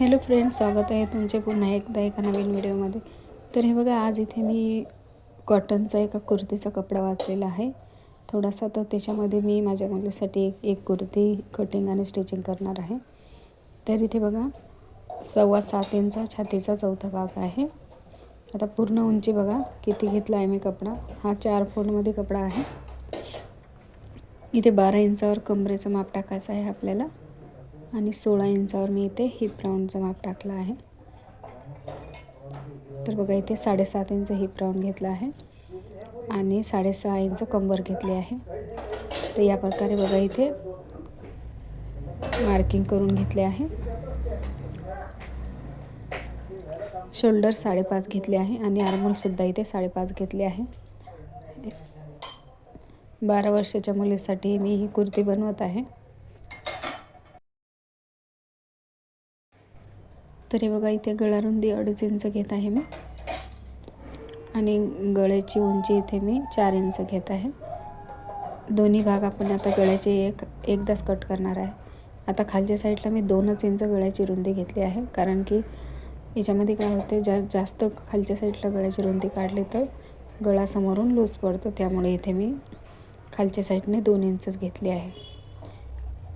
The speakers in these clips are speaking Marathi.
हॅलो फ्रेंड्स स्वागत आहे तुमचे पुन्हा एकदा एका नवीन व्हिडिओमध्ये. तर हे बघा आज इथे मी कॉटनचा एका कुर्तीचा कपडा वाचलेला आहे. थोडासा तर त्याच्यामध्ये मी माझ्या मुलीसाठी एक एक कुर्ती कटिंग आणि स्टिचिंग करणार आहे. तर इथे बघा सव्वा सात इंचा छातीचा चौथा भाग आहे. आता पूर्ण उंची बघा किती घेतला आहे मी कपडा? हा चार फोल्डमध्ये कपडा आहे. इथे बारा इंचावर कमरेचं माप टाकायचं आहे आपल्याला. आणि सोळा इंचावर मी इथे हिप राऊंडचं माप टाकलं आहे. तर बघा इथे साडेसात इंच हिप राऊंड घेतलं आहे आणि साडेसहा इंच कंबर घेतली आहे. तर या प्रकारे बघा इथे मार्किंग करून घेतले आहे. शोल्डर साडेपाच घेतले आहे आणि आर्मोलसुद्धा इथे साडेपाच घेतले आहे. बारा वर्षाच्या मुलीसाठी मी ही कुर्ती बनवत आहे. तरी बघा इथे गळारुंदी अडीच इंच घेत आहे मी. आणि गळ्याची उंची इथे मी चार इंच घेत आहे. दोन्ही भाग आपण आता गळ्याचे एक एकदाच कट करणार आहे. आता खालच्या साईडला मी दोनच इंच गळ्याची रुंदी घेतली आहे. कारण की याच्यामध्ये काय होते जा जास्त खालच्या साईडला गळ्याची रुंदी काढली तर गळा समोरून लूज पडतो. त्यामुळे इथे मी खालच्या साईडने दोन इंचच घेतली आहे.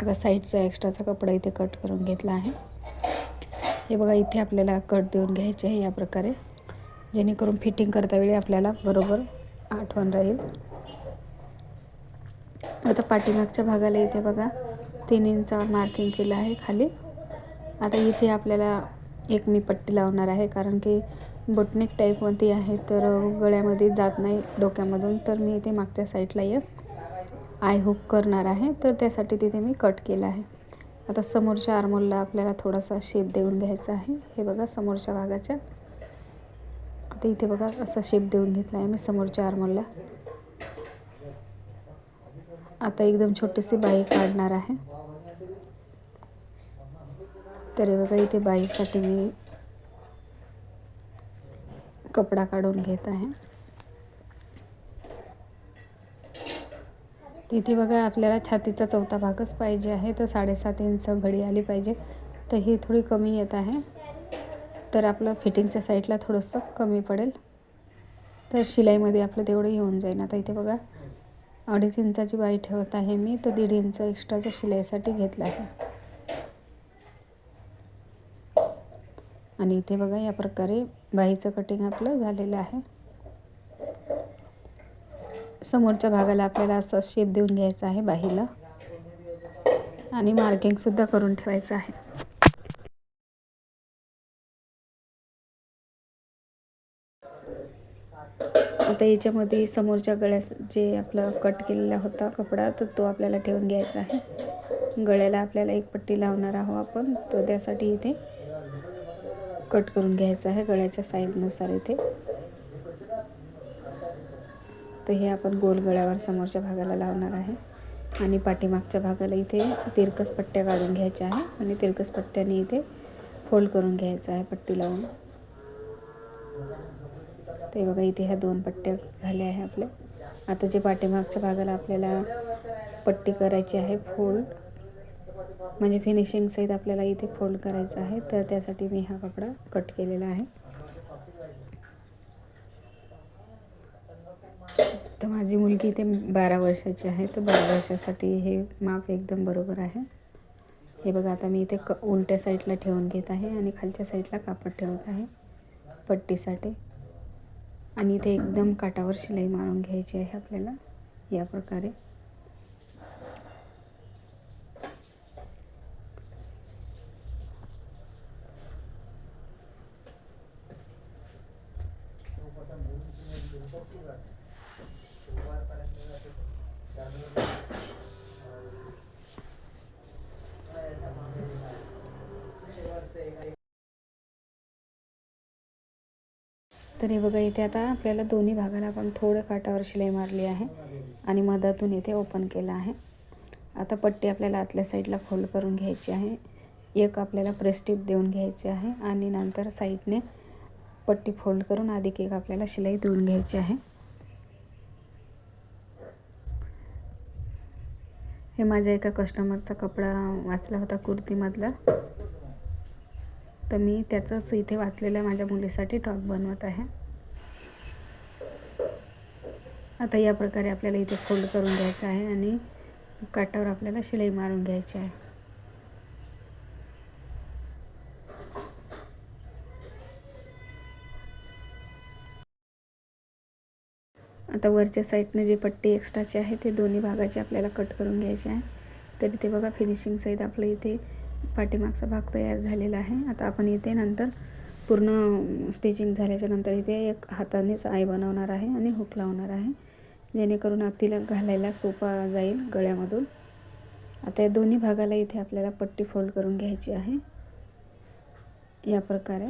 आता साईडचा एक्स्ट्राचा कपडा इथे कट करून घेतला आहे. हे बघा इथे आपल्याला कट देऊन घ्यायचे आहे या प्रकारे. जेणेकरून फिटिंग करता वेळी आपल्याला बरोबर आठवण राहील. आता पाठीमागच्या भागाला इथे बघा तीन इंच मार्किंग केलं आहे खाली. आता इथे आपल्याला एक मी पट्टी लावणार आहे कारण की बोटनिक टाईपमध्ये आहे तर गळ्यामध्ये जात नाही डोक्यामधून. तर मी इथे मागच्या साईडला एक आय हुक करणार आहे तर त्यासाठी तिथे मी कट केला आहे. आता समोरच्या आर्मोलला आपल्याला थोडासा शेप देऊन घ्यायचा आहे. हे बघा समोरच्या भागाच्या. आता इथे बघा असा शेप देऊन घेतला आहे मी समोरच्या आर्मोलला. आता एकदम छोटीशी बाई काढणार आहे. तर हे बघा इथे बाईसाठी मी कपडा काढून घेत आहे. इथे बघा आपल्याला छातीचा चौथा भागच पाहिजे आहे. तर साडेसात इंच घडी आली पाहिजे. तर ही थोडी कमी येत आहे. तर आपलं फिटिंगच्या साईडला थोडंसं कमी पडेल. तर शिलाईमध्ये आपलं तेवढं येऊन जाईल. आता इथे बघा अडीच इंचाची बाई ठेवत आहे मी. तर दीड इंच एक्स्ट्राचं शिलाईसाठी घेतलं आहे. आणि इथे बघा या प्रकारे बाईचं कटिंग आपलं झालेलं आहे. समोरच्या भागाला आपल्याला असं शेप देऊन घ्यायचा आहे बाहीला. आणि मार्किंगसुद्धा करून ठेवायचं आहे. आता याच्यामध्ये समोरच्या गळ्यास जे आपलं कट केलेला होता कपडा तर तो आपल्याला ठेवून घ्यायचा आहे. गळ्याला आपल्याला एक पट्टी लावणार आहोत आपण तो त्यासाठी इथे कट करून घ्यायचा आहे गळ्याच्या साईजनुसार इथे. तर हे आपण गोल गळ्यावर समोरच्या भागाला लावणार आहे. आणि पाठीमागच्या भागाला इथे तिरकस पट्ट्या काढून घ्यायच्या आहे आणि तिरकस पट्ट्याने इथे फोल्ड करून घ्यायचं आहे पट्टी लावून. ते बघा इथे ह्या दोन पट्ट्या झाल्या आहे आपल्या. आता जे पाठीमागच्या भागाला आपल्याला पट्टी करायची आहे फोल्ड म्हणजे फिनिशिंग सहित आपल्याला इथे फोल्ड करायचं आहे तर त्यासाठी मी हा कपडा कट केलेला आहे. तर माझी मुलगी इथे बारा वर्षाची आहे तर बारा वर्षासाठी हे माप एकदम बरोबर आहे. हे बघा आता मी इथे क उलट्या साईडला ठेवून घेत आहे आणि खालच्या साईडला कापड ठेवत आहे पट्टीसाठी. आणि इथे एकदम काटावर शिलाई मारून घ्यायची आहे आपल्याला या प्रकारे. तर हे बघा इथे आता आपल्याला दोन्ही भागाला आपण थोडं काटावर शिलाई मारली आहे आणि मधातून इथे ओपन केलं आहे. आता पट्टी आपल्याला आतल्या साईडला फोल्ड करून घ्यायची आहे. एक आपल्याला प्रेस्टिप देऊन घ्यायची आहे आणि नंतर साईडने पट्टी फोल्ड करून अधिक एक आपल्याला शिलाई देऊन घ्यायची आहे. हे माझ्या एका कस्टमरचा कपडा वाचला होता कुर्तीमधला. तर मी त्याचंच इथे वाचलेलं माझ्या मुलीसाठी. टॉप बनवत आहे. आता या प्रकारे आपल्याला इथे फोल्ड करून घ्यायचं आहे आणि काटावर आपल्याला शिलाई मारून घ्यायची आहे. आता वरच्या साईडने जे पट्टी एक्स्ट्राचे आहे ते दोन्ही भागाचे आपल्याला कट करून घ्यायचे आहे. तर इथे बघा फिनिशिंग सहित आपलं इथे पाठीमागचा भाग तयार झालेला आहे. आता आपण इथे नंतर पूर्ण स्टिचिंग झाल्याच्यानंतर इथे एक हातानेच आई बनवणार आहे आणि हुक लावणार आहे. जेणेकरून तिला घालायला सोपा जाईल गळ्यामधून. आता या दोन्ही भागाला इथे आपल्याला पट्टी फोल्ड करून घ्यायची आहे. या प्रकारे.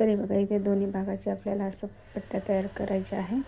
तरी बघा इथे दोन्ही भागाचे आपल्याला असं पट्ट्या तयार करायच्या आहे.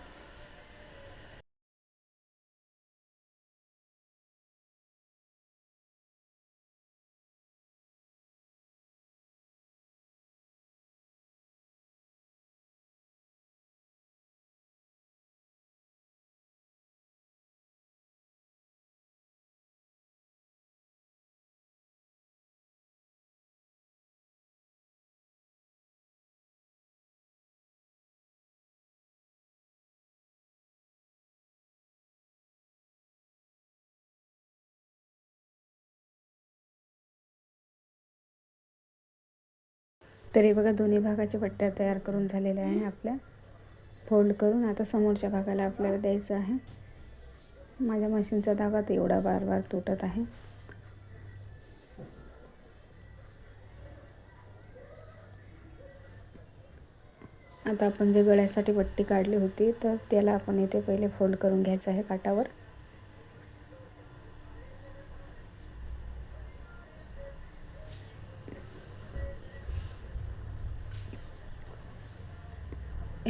तरी बघा दोन्ही भागाच्या पट्ट्या तयार करून झालेल्या आहे आपल्या. फोल्ड करून आता समोरच्या भागाला आपल्याला द्यायचं आहे. माझ्या मशीनचा धागा तर एवढा बार बार तुटत आहे. आता आपण जे गळ्यासाठी पट्टी काढली होती तर त्याला आपण इथे पहिले फोल्ड करून घ्यायचं आहे काटावर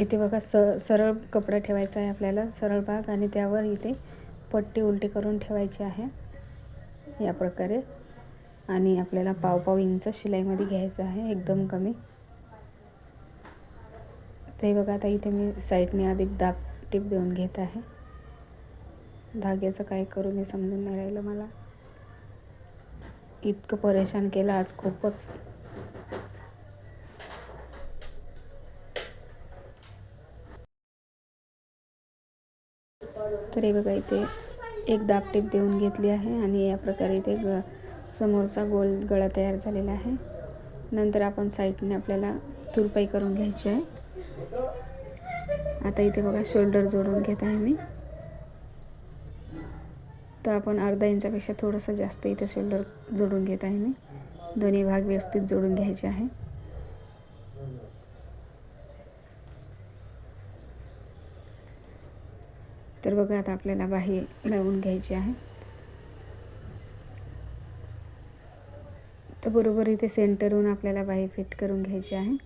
इथे बघा स सरळ कपडा ठेवायचा आहे आपल्याला सरळ भाग आणि त्यावर इथे पट्टी उलटी करून ठेवायची आहे. या प्रकारे. आणि आपल्याला पाव पाव इंच शिलाईमध्ये घ्यायचं आहे एकदम कमी. ते बघा आता इथे मी साईडने अधिक दाब टिप देऊन घेत आहे. धाग्याचं काय करू मी समजून नाही राहिलं मला. इतकं परेशान केलं आज खूपच. तर हे बघा इथे एक दाब टेप देऊन घेतली आहे आणि या प्रकारे इथे ग समोरचा गोल गळा तयार झालेला आहे. नंतर आपण साईडने आपल्याला तुरपाई करून घ्यायची आहे. आता इथे बघा शोल्डर जोडून घेत आहे मी. तर आपण अर्धा इंचापेक्षा थोडंसं जास्त इथे शोल्डर जोडून घेत आहे मी. दोन्ही भाग व्यवस्थित जोडून घ्यायचे आहे. तर बघा आता आपल्याला बाही लावून घ्यायची आहे. तर बरोबर इथे सेंटरहून आपल्याला बाही फिट करून घ्यायची आहे.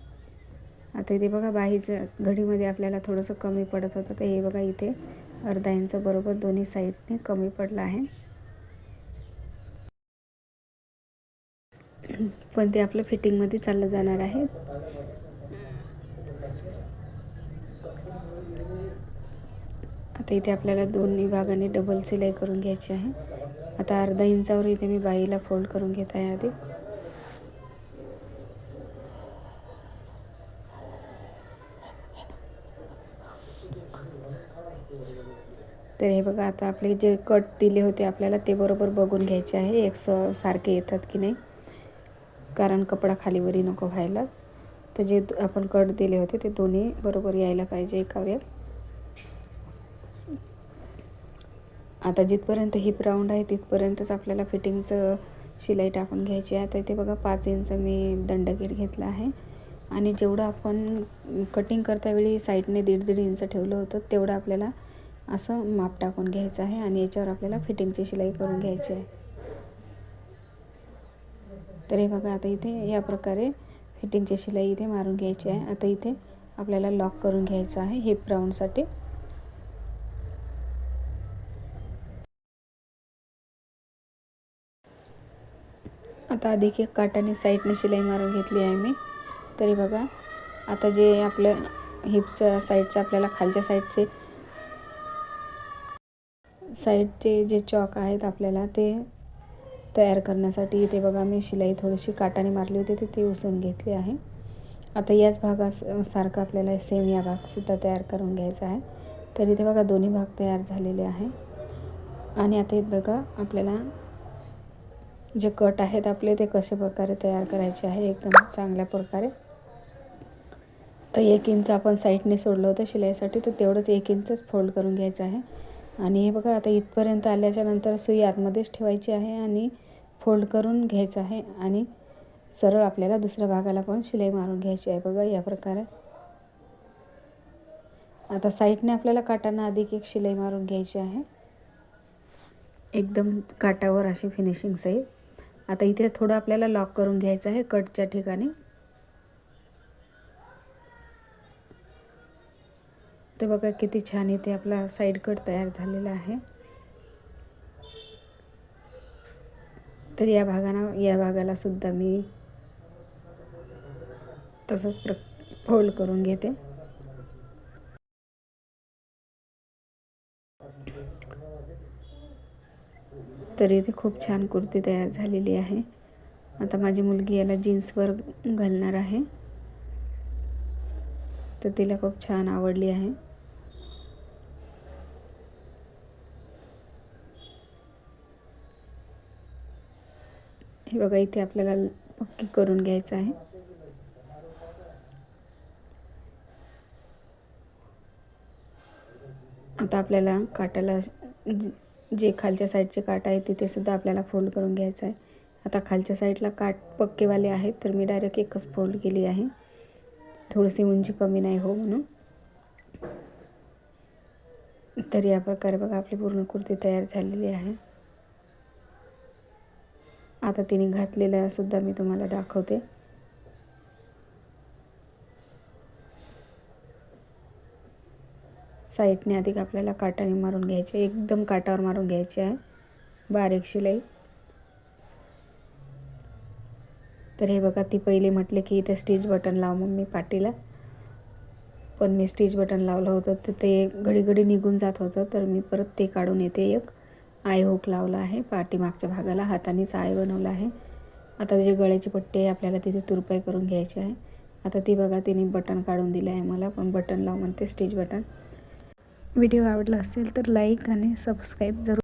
आता इथे बघा बाहीचं घडीमध्ये आपल्याला थोडंसं कमी पडत होतं. तर हे बघा इथे अर्धा इंच बरोबर दोन्ही साईडने कमी पडलं आहे. पण ते आपलं फिटिंगमध्ये चाललं जाणार आहे. आता इथे आपल्याला दोन्ही भागाने डबल सिलाई करून घ्यायची आहे. आता अर्धा इंचावर इथे मी बाईला फोल्ड करून घेत आहे आधी. तर हे बघा आता आपले जे कट दिले होते आपल्याला ते बरोबर बघून घ्यायचे आहे. एक स सारखे येतात की नाही? कारण कपडा खालीवरी नको व्हायला. तर जे आपण कट दिले होते ते दोन्ही बरोबर यायला पाहिजे एकावर वेळ आता जिथपर्यंत हिप राऊंड आहे तिथपर्यंतच आपल्याला फिटिंगचं शिलाई टाकून घ्यायची आहे. आता इथे बघा पाच इंच मी दंडगीर घेतला आहे. आणि जेवढं आपण कटिंग करतावेळी साईडने दीड दीड इंच ठेवलं होतं तेवढं आपल्याला असं माप टाकून घ्यायचं आहे आणि याच्यावर आपल्याला फिटिंगची शिलाई करून घ्यायची आहे. तर हे बघा आता इथे या प्रकारे फिटिंगची शिलाई इथे मारून घ्यायची आहे. आता इथे आपल्याला लॉक करून घ्यायचं आहे हिप राऊंडसाठी. आता अधिक एक काटाने साईडने शिलाई मारून घेतली आहे मी. तरी बघा आता जे आपलं हिपचं साईडचं आपल्याला खालच्या साईडचे साईडचे जे चॉक आहेत आपल्याला ते तयार करण्यासाठी इथे बघा मी शिलाई थोडीशी काटाने मारली होती ते ती उसळून घेतली आहे. आता याच भागास सारखं आपल्याला सेम या भागसुद्धा तयार करून घ्यायचा आहे. तर इथे बघा दोन्ही भाग तयार झालेले आहे. आणि आता इथे बघा आपल्याला जे कट आहेत आपले ते कशा प्रकारे तयार करायचे आहे एकदम चांगल्या प्रकारे. तर एक इंच आपण साईडने सोडलं होतं शिलाईसाठी तर तेवढंच एक इंचच फोल्ड करून घ्यायचं आहे. आणि हे बघा आता इथपर्यंत आल्याच्यानंतर सुई आतमध्येच ठेवायची आहे आणि फोल्ड करून घ्यायचं आहे आणि सरळ आपल्याला दुसऱ्या भागाला पण शिलाई मारून घ्यायची आहे बघा या प्रकारे. आता साईडने आपल्याला काटांना अधिक एक शिलाई मारून घ्यायची आहे. एकदम काटावर अशी फिनिशिंग सहित आता इथे थोडं आपल्याला लॉक करून घ्यायचं आहे कटच्या ठिकाणी. ते बघा किती छान इथे आपला साईड कट तयार झालेला आहे. तर या भागाना या भागाला सुद्धा मी तसंच प्र फोल्ड करून घेते. तर इथे खूप छान कुर्ती तयार झालेली आहे. आता माझी मुलगी याला जीन्सवर घालणार आहे. तर तिला खूप छान आवडली आहे. हे बघा इथे आपल्याला पक्की करून घ्यायचं आहे. आता आपल्याला काटाला जे खालच्या साईडचे काट आहे तिथे सुद्धा आपल्याला फोल्ड करून घ्यायचं आहे. आता खालच्या साईडला काट पक्केवाले आहेत तर मी डायरेक्ट एकच फोल्ड केली आहे. थोडीशी उंची कमी नाही हो म्हणून. तर या प्रकारे बघा आपली पूर्ण कुर्ती तयार झालेली आहे. आता तिने घातलेलं सुद्धा मी तुम्हाला दाखवते. साईडने अधिक आपल्याला काटाने मारून घ्यायचे. एकदम काटावर मारून घ्यायचे आहे. बारीक शिलाई. तर हे बघा ती पहिले म्हटले की इथे स्टिच बटन लाव मम्मी पाटीला. पण मी स्टिच बटन लावलं होतं तर ते घडी घडी निघून जात होतं. तर मी परत ते काढून येते एक. आय हुक लावला आहे पाठीमागच्या भागाला हातानेच आय बनवला आहे. आता जे गळ्याची पट्टी आहे आपल्याला तिथे तुरपाई करून घ्यायची आहे. आता ती बघा तिने बटन काढून दिलं आहे मला पण बटन लाव म्हणते स्टिच बटन. व्हिडिओ आवडला असेल तर लाईक आणि सबस्क्राईब जरूर